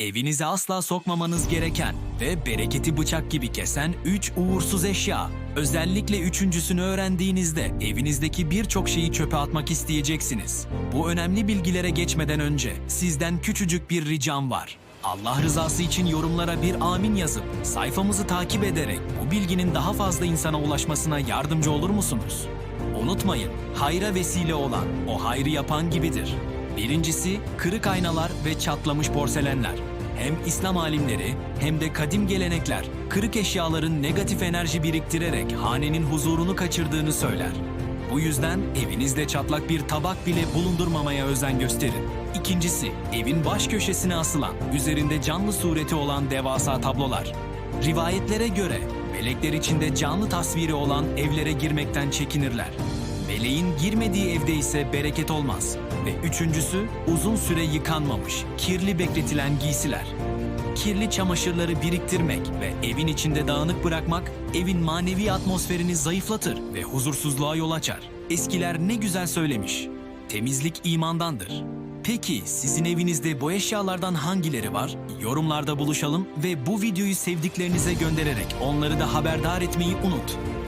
Evinize asla sokmamanız gereken ve bereketi bıçak gibi kesen 3 uğursuz eşya. Özellikle üçüncüsünü öğrendiğinizde evinizdeki birçok şeyi çöpe atmak isteyeceksiniz. Bu önemli bilgilere geçmeden önce sizden küçücük bir ricam var. Allah rızası için yorumlara bir amin yazıp sayfamızı takip ederek bu bilginin daha fazla insana ulaşmasına yardımcı olur musunuz? Unutmayın, hayra vesile olan o hayrı yapan gibidir. Birincisi kırık aynalar ve çatlamış porselenler. Hem İslam alimleri hem de kadim gelenekler kırık eşyaların negatif enerji biriktirerek hanenin huzurunu kaçırdığını söyler. Bu yüzden evinizde çatlak bir tabak bile bulundurmamaya özen gösterin. İkincisi, evin baş köşesine asılan, üzerinde canlı sureti olan devasa tablolar. Rivayetlere göre melekler içinde canlı tasviri olan evlere girmekten çekinirler. Meleğin girmediği evde ise bereket olmaz. Ve üçüncüsü uzun süre yıkanmamış, kirli bekletilen giysiler. Kirli çamaşırları biriktirmek ve evin içinde dağınık bırakmak evin manevi atmosferini zayıflatır ve huzursuzluğa yol açar. Eskiler ne güzel söylemiş. Temizlik imandandır. Peki sizin evinizde bu eşyalardan hangileri var? Yorumlarda buluşalım ve bu videoyu sevdiklerinize göndererek onları da haberdar etmeyi unut.